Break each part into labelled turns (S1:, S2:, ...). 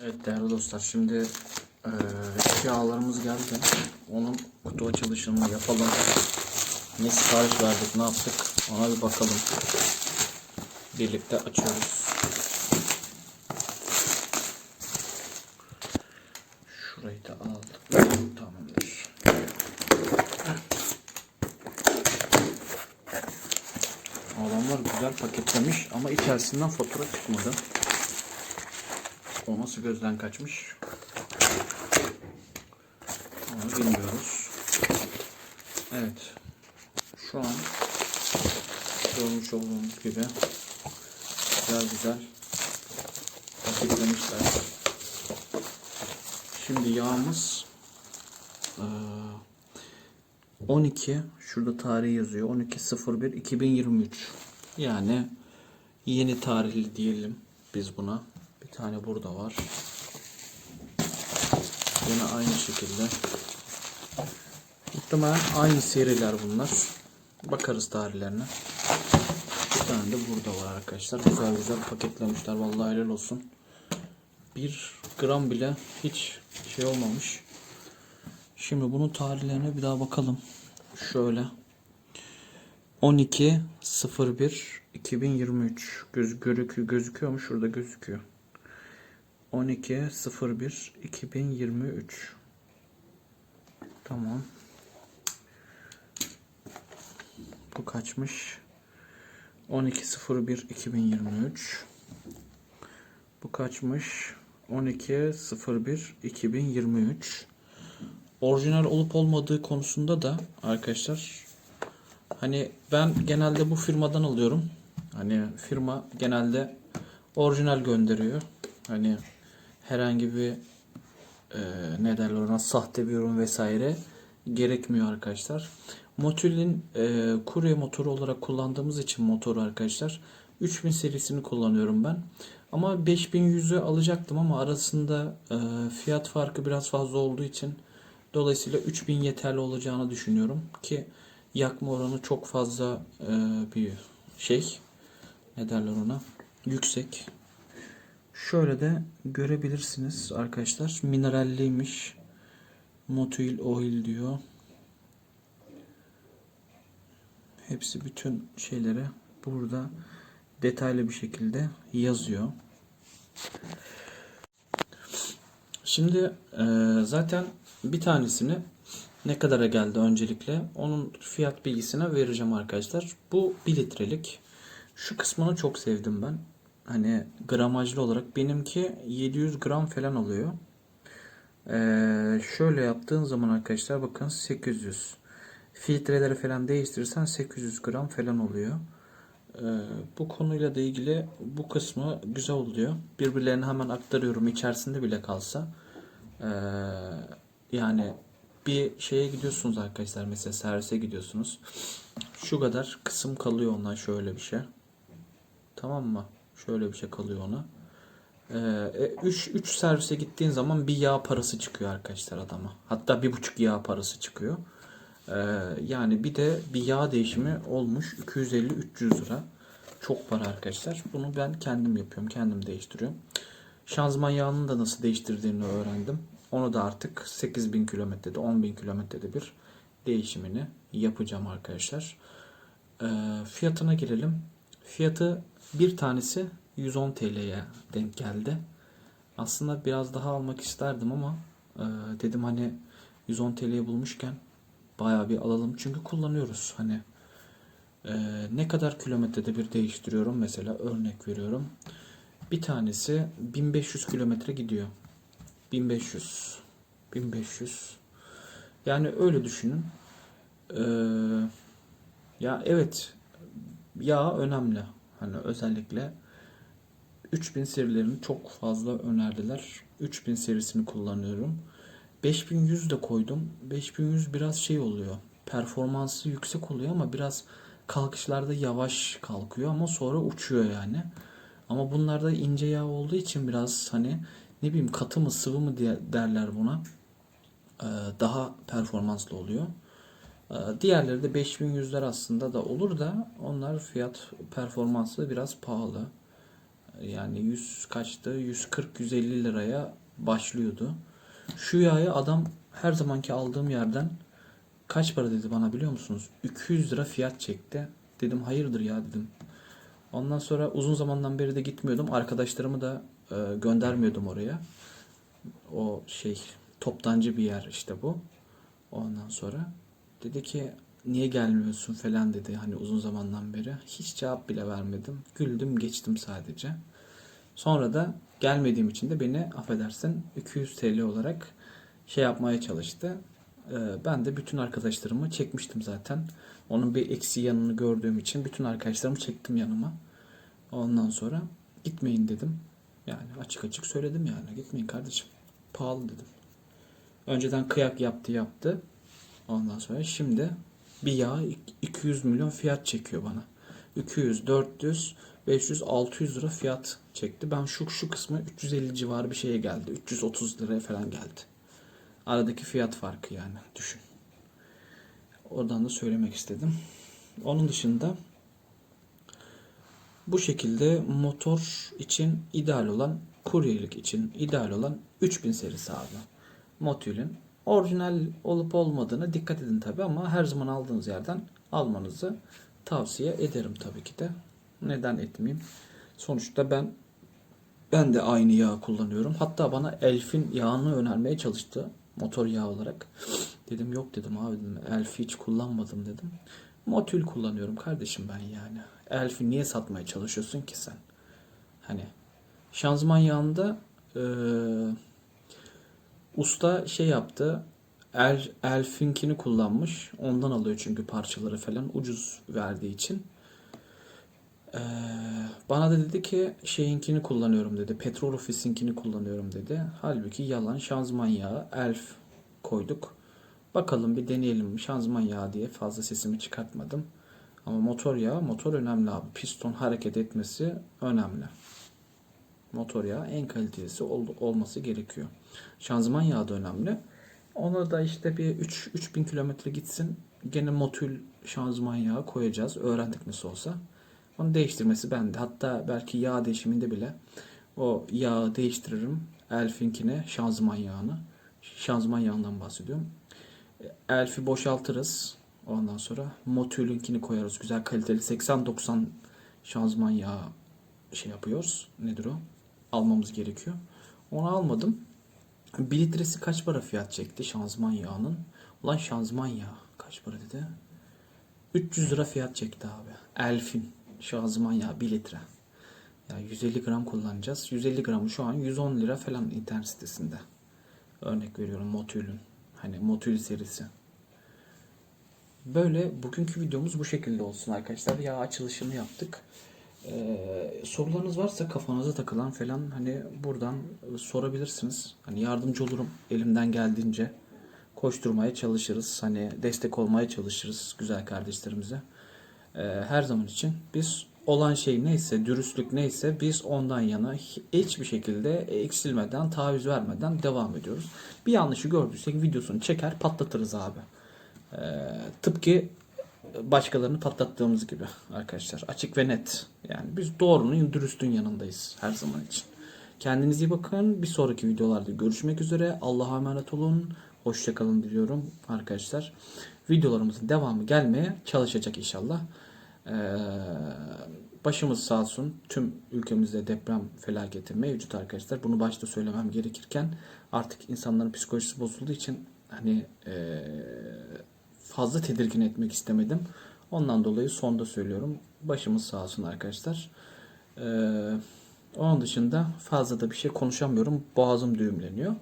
S1: Evet değerli dostlar şimdi eee yağlarımız geldi. Onun kutu açılışını yapalım. Ne sipariş verdik ne yaptık ona bir bakalım. Birlikte açıyoruz. Şurayı da aldık. Tamamdır. Adamlar güzel paketlemiş ama içerisinden fatura çıkmadı. O nasıl gözden kaçmış? Onu bilmiyoruz. Evet. Şu an görmüş olduğunuz gibi güzel güzel paketlemişler. Şimdi yağımız eee, 12 şurada tarihi yazıyor 12.01 2023 yani yeni tarihli diyelim biz buna bir tane burada var. Yine aynı şekilde. Muhtemelen aynı seriler bunlar. Bakarız tarihlerine. Bir tane de burada var arkadaşlar. Güzel güzel paketlemişler. Vallahi helal olsun. Bir gram bile hiç şey olmamış. Şimdi bunun tarihlerine bir daha bakalım. Şöyle. 12 01 2023 göz gözüküyor mu? Şurada gözüküyor. 12 01 2023 Tamam. Bu kaçmış? 12 01 2023 Bu kaçmış? 12 01 2023 orijinal olup olmadığı konusunda da arkadaşlar hani ben genelde bu firmadan alıyorum. Hani firma genelde orijinal gönderiyor. Hani herhangi bir e, ne derler ona sahte bir ürün vesaire gerekmiyor arkadaşlar. Motil'in e, kurye motoru olarak kullandığımız için motoru arkadaşlar 3000 serisini kullanıyorum ben. Ama 5100'ü alacaktım ama arasında e, fiyat farkı biraz fazla olduğu için Dolayısıyla 3000 yeterli olacağını düşünüyorum ki yakma oranı çok fazla e, bir şey. Ne derler ona? Yüksek. Şöyle de görebilirsiniz arkadaşlar. Mineralliymiş. Motul oil diyor. Hepsi bütün şeylere burada detaylı bir şekilde yazıyor. Şimdi e, zaten bir tanesini ne kadara geldi öncelikle onun fiyat bilgisine vereceğim arkadaşlar. Bu 1 litrelik. Şu kısmını çok sevdim ben. Hani gramajlı olarak benimki 700 gram falan oluyor. Ee, şöyle yaptığın zaman arkadaşlar bakın 800 filtreleri falan değiştirirsen 800 gram falan oluyor. Ee, bu konuyla da ilgili bu kısmı güzel oluyor. Birbirlerine hemen aktarıyorum içerisinde bile kalsa. Ee, yani bir şeye gidiyorsunuz arkadaşlar mesela servise gidiyorsunuz. Şu kadar kısım kalıyor ondan şöyle bir şey. Tamam mı? Şöyle bir şey kalıyor ona. 3 3 servise gittiğin zaman bir yağ parası çıkıyor arkadaşlar adama. Hatta bir buçuk yağ parası çıkıyor. Ee, yani bir de bir yağ değişimi olmuş 250-300 lira. Çok para arkadaşlar. Bunu ben kendim yapıyorum. Kendim değiştiriyorum. Şanzıman yağının da nasıl değiştirdiğini öğrendim. Onu da artık 8000 kilometrede 10.000 kilometrede bir değişimini yapacağım arkadaşlar. Ee, fiyatına girelim. Fiyatı bir tanesi 110 TL'ye denk geldi. Aslında biraz daha almak isterdim ama e, dedim hani 110 TL'yi bulmuşken bayağı bir alalım. Çünkü kullanıyoruz. Hani e, ne kadar kilometrede bir değiştiriyorum mesela örnek veriyorum. Bir tanesi 1500 kilometre gidiyor. 1500 1500 yani öyle düşünün. Ee, ya evet yağ önemli. Hani özellikle 3000 serilerini çok fazla önerdiler. 3000 serisini kullanıyorum. 5100 de koydum. 5100 biraz şey oluyor. Performansı yüksek oluyor ama biraz kalkışlarda yavaş kalkıyor ama sonra uçuyor yani. Ama bunlarda ince yağ olduğu için biraz hani ne bileyim katı mı sıvı mı diye derler buna. Ee, daha performanslı oluyor. Ee, diğerleri de 5100'ler aslında da olur da onlar fiyat performanslı biraz pahalı. Yani 100 kaçtı? 140-150 liraya başlıyordu. Şu yağı adam her zamanki aldığım yerden kaç para dedi bana biliyor musunuz? 200 lira fiyat çekti. Dedim hayırdır ya dedim. Ondan sonra uzun zamandan beri de gitmiyordum. Arkadaşlarımı da e, göndermiyordum oraya. O şey toptancı bir yer işte bu. Ondan sonra dedi ki niye gelmiyorsun falan dedi hani uzun zamandan beri. Hiç cevap bile vermedim. Güldüm geçtim sadece. Sonra da gelmediğim için de beni affedersin 200 TL olarak şey yapmaya çalıştı. Ee, ben de bütün arkadaşlarımı çekmiştim zaten. Onun bir eksi yanını gördüğüm için bütün arkadaşlarımı çektim yanıma. Ondan sonra gitmeyin dedim. Yani açık açık söyledim yani. Gitmeyin kardeşim. Pahalı dedim. Önceden kıyak yaptı yaptı. Ondan sonra şimdi bir yağ 200 milyon fiyat çekiyor bana. 200, 400, 500, 600 lira fiyat çekti. Ben şu şu kısmı 350 civarı bir şeye geldi. 330 liraya falan geldi. Aradaki fiyat farkı yani düşün. Oradan da söylemek istedim. Onun dışında bu şekilde motor için ideal olan, kuryelik için ideal olan 3000 serisi abi. Motil'in orijinal olup olmadığına dikkat edin tabi ama her zaman aldığınız yerden almanızı tavsiye ederim tabii ki de. Neden etmeyeyim? Sonuçta ben ben de aynı yağ kullanıyorum. Hatta bana Elf'in yağını önermeye çalıştı motor yağı olarak. Dedim yok dedim abi dedim. Elf'i hiç kullanmadım dedim. Motul kullanıyorum kardeşim ben yani. Elf'i niye satmaya çalışıyorsun ki sen? Hani şanzıman yağında usta şey yaptı. El, Elf'inkini kullanmış. Ondan alıyor çünkü parçaları falan ucuz verdiği için. Ee, bana da dedi ki şeyinkini kullanıyorum dedi. Petrol Ofis'inkini kullanıyorum dedi. Halbuki yalan şanzıman yağı Elf koyduk. Bakalım bir deneyelim şanzıman yağı diye fazla sesimi çıkartmadım. Ama motor yağı motor önemli abi. Piston hareket etmesi önemli. Motor yağı en kalitelisi ol- olması gerekiyor. Şanzıman yağı da önemli. Ona da işte bir 3 3000 kilometre gitsin. Gene motül şanzıman yağı koyacağız. Öğrendik nasıl olsa. Onu değiştirmesi bende. Hatta belki yağ değişiminde bile o yağı değiştiririm. Elf'inkine şanzıman yağını. Şanzıman yağından bahsediyorum. Elf'i boşaltırız. Ondan sonra Motül'ünkini koyarız. Güzel kaliteli 80-90 şanzıman yağı şey yapıyoruz. Nedir o? Almamız gerekiyor. Onu almadım. Bir litresi kaç para fiyat çekti şanzıman yağının? Ulan şanzıman yağı kaç para dedi? 300 lira fiyat çekti abi. Elf'in şanzıman yağı 1 litre. Ya 150 gram kullanacağız. 150 gramı şu an 110 lira falan internet sitesinde. Örnek veriyorum Motül'ün. Hani Motül serisi. Böyle bugünkü videomuz bu şekilde olsun arkadaşlar. Yağ açılışını yaptık. Ee, sorularınız varsa kafanıza takılan falan hani buradan sorabilirsiniz. Hani yardımcı olurum elimden geldiğince. Koşturmaya çalışırız. Hani destek olmaya çalışırız güzel kardeşlerimize. Ee, her zaman için biz olan şey neyse, dürüstlük neyse biz ondan yana hiçbir şekilde eksilmeden, taviz vermeden devam ediyoruz. Bir yanlışı gördüysek videosunu çeker patlatırız abi. Ee, tıpkı başkalarını patlattığımız gibi arkadaşlar. Açık ve net. Yani biz doğrunun, dürüstün yanındayız her zaman için. Kendinize iyi bakın. Bir sonraki videolarda görüşmek üzere. Allah'a emanet olun. Hoşçakalın diliyorum arkadaşlar. Videolarımızın devamı gelmeye çalışacak inşallah. Ee, başımız sağ olsun. Tüm ülkemizde deprem felaketi mevcut arkadaşlar. Bunu başta söylemem gerekirken artık insanların psikolojisi bozulduğu için hani ee, fazla tedirgin etmek istemedim. Ondan dolayı sonda söylüyorum. Başımız sağ olsun arkadaşlar. Ee, onun dışında fazla da bir şey konuşamıyorum. Boğazım düğümleniyor.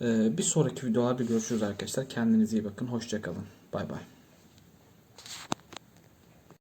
S1: Ee, bir sonraki videolarda görüşürüz arkadaşlar. Kendinize iyi bakın. Hoşçakalın. Bay bay.